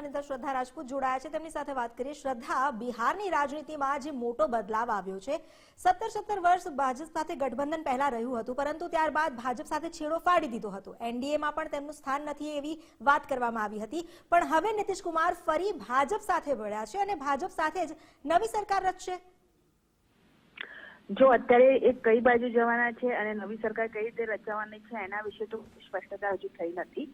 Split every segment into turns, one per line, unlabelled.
અને શ્રદ્ધા રાજપૂત જોડાયા છે. તેમની સાથે વાત કરીએ શ્રદ્ધા, બિહારની રાજનીતિમાં જે મોટો બદલાવ આવ્યો છે. સત્તર સત્તર વર્ષ ભાજપ સાથે ગઠબંધન પહેલા રહ્યું હતું, પરંતુ ત્યારબાદ ભાજપ સાથે છેડો ફાડી દીધો હતો. એનડીએમાં પણ તેમનું સ્થાન નથી એવી વાત કરવામાં આવી હતી. પણ હવે નીતિશકુમાર ફરી ભાજપ સાથે વળ્યા છે અને ભાજપ સાથે જ નવી સરકાર રચશે.
જો અત્યારે એ કઈ બાજુ જવાના છે અને નવી સરકાર કઈ રીતે રચવાની છે એના વિશે તો સ્પષ્ટતા હજુ થઈ નથી.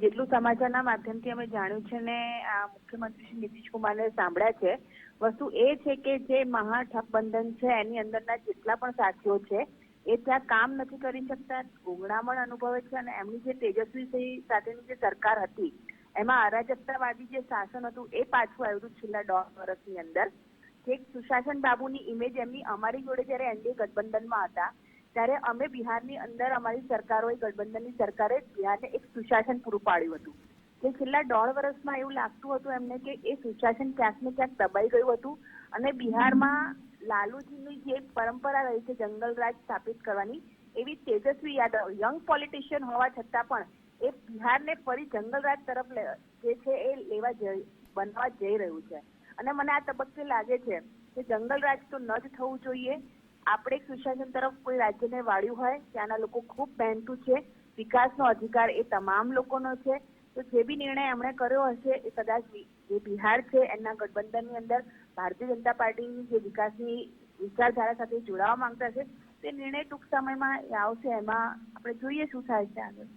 જેટલું સમાચારના માધ્યમથી અમે જાણ્યું છે ને આ મુખ્યમંત્રી શ્રી નીતિશ કુમારને સાંભળ્યા છે, વસ્તુ એ છે કે જે મહાઠબંધન છે, એની અંદરના જેટલા પણ સાથીઓ છે, એ ત્યાં કામ નથી કરી શકતા ગુંગળામણ અનુભવે છે અને એમની જે તેજસ્વી સાથેની જે સરકાર હતી, એમાં અરાજકતાવાદી જે શાસન હતું, એ પાછું આવ્યું છેલ્લા દોઢ વર્ષની અંદર. કે સુશાસન બાબુની ઇમેજ એમની અમારી જોડે જ્યારે એનડીએ ગઠબંધનમાં હતા ત્યારે અમે બિહારની અંદર અમારી સરકારોએ ગઠબંધનની સરકારે બિહારને એક સુશાસન પૂરું પાડ્યું હતું. કે છેલ્લા દોઢ વર્ષમાં એવું લાગતું હતું એમને કે એ સુશાસન ક્યાંક ને ક્યાંક દબાઈ ગયું હતું અને બિહારમાં લાલુજીની જે પરંપરા રહી છે જંગલ રાજ સ્થાપિત કરવાની, એવી તેજસ્વી યાદવ યંગ પોલિટિશિયન હોવા છતાં પણ એ બિહારને ફરી જંગલ રાજ તરફ જે છે એ લેવા જઈ, બનવા જઈ રહ્યું છે. અને મને આ તબક્કે લાગે છે કે જંગલ રાજ તો ન જ થવું જોઈએ. આપણે સુશાસન તરફ કોઈ રાજ્યને વાળ્યું હોય, ત્યાંના લોકો ખૂબ મહેનતું છે, વિકાસનો અધિકાર એ તમામ લોકોનો છે. તો જે બી નિર્ણય એમણે કર્યો હશે એ કદાચ જે બિહાર છે એના ગઠબંધનની અંદર ભારતીય જનતા પાર્ટીની જે વિકાસની વિચારધારા સાથે જોડાવા માંગતા છે તે નિર્ણય ટૂંક સમયમાં આવશે. એમાં આપણે જોઈએ શું થાય છે આગળ.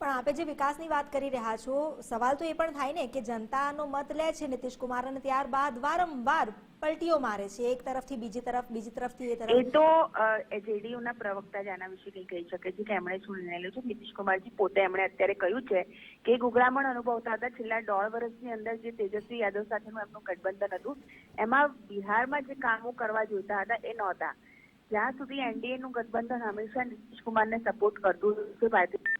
પણ આપે જે વિકાસની વાત કરી રહ્યા છો સવાલ તો એ પણ થાય ને કે જનતાનો મત લે છે નીતિશ કુમાર અને ત્યારબાદ વારંવાર પલટીઓ મારે છે એક તરફથી બીજી તરફ બીજી તરફથી એ
એ તો જેડીયુ ના પ્રવક્તા જ આના વિશે કંઈ કહી શકે છે કે એમણે શું નિર્ણય લીધો. છે નીતિશ કુમારજી પોતે એમણે અત્યારે કહ્યું છે કે ગુગળામણ અનુભવતા હતા. છેલ્લા દોઢ વર્ષની અંદર જે તેજસ્વી યાદવ સાથેનું એમનું ગઠબંધન હતું એમાં બિહારમાં જે કામો કરવા જોઈતા હતા એ નહોતા. જ્યાં સુધી એનડીએ નું ગઠબંધન હંમેશા નીતિશ કુમારને સપોર્ટ કરતું છે ભારતીય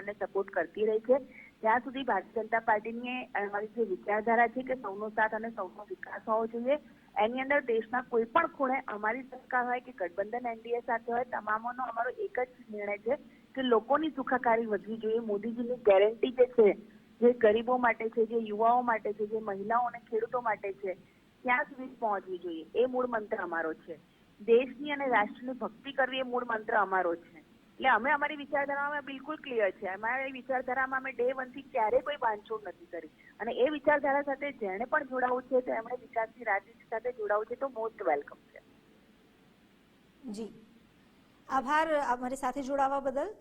નીતિશ સપોર્ટ કરતી રહી છે. જ્યાં સુધી ભારતીય જનતા પાર્ટીની અમારી જે વિચારધારા છે કે સૌનો સાથ અને સૌનો વિકાસ હોવો જોઈએ, એની અંદર દેશના કોઈ પણ ખૂણે અમારી સરકાર હોય કે ગઠબંધન એનડીએ સાથે હોય, તમામનો અમારો એક જ નિર્ણય છે કે લોકોની સુખાકારી વધવી જોઈએ. મોદીજીની ગેરંટી જે છે, જે ગરીબો માટે છે, જે યુવાઓ માટે છે, જે મહિલાઓ અને ખેડૂતો માટે છે, ત્યાં સુધી પહોંચવી જોઈએ. એ મૂળ મંત્ર અમારો છે. દેશની અને રાષ્ટ્રની ભક્તિ કરવી એ મૂળ મંત્ર અમારો છે. એટલે અમે અમારી વિચારધારામાં બિલકુલ ક્લિયર છે અમારી વિચારધારામાં અમે ડે વનથી ક્યારેય કોઈ બાંધછોડ નથી કરી. અને એ વિચારધારા સાથે જેણે પણ જોડાવું છે, તો એમણે વિકાસની રાજનીતિ સાથે જોડાવું છે, તો મોસ્ટ વેલકમ છે.
જી. આભાર અમારી સાથે જોડાવા બદલ.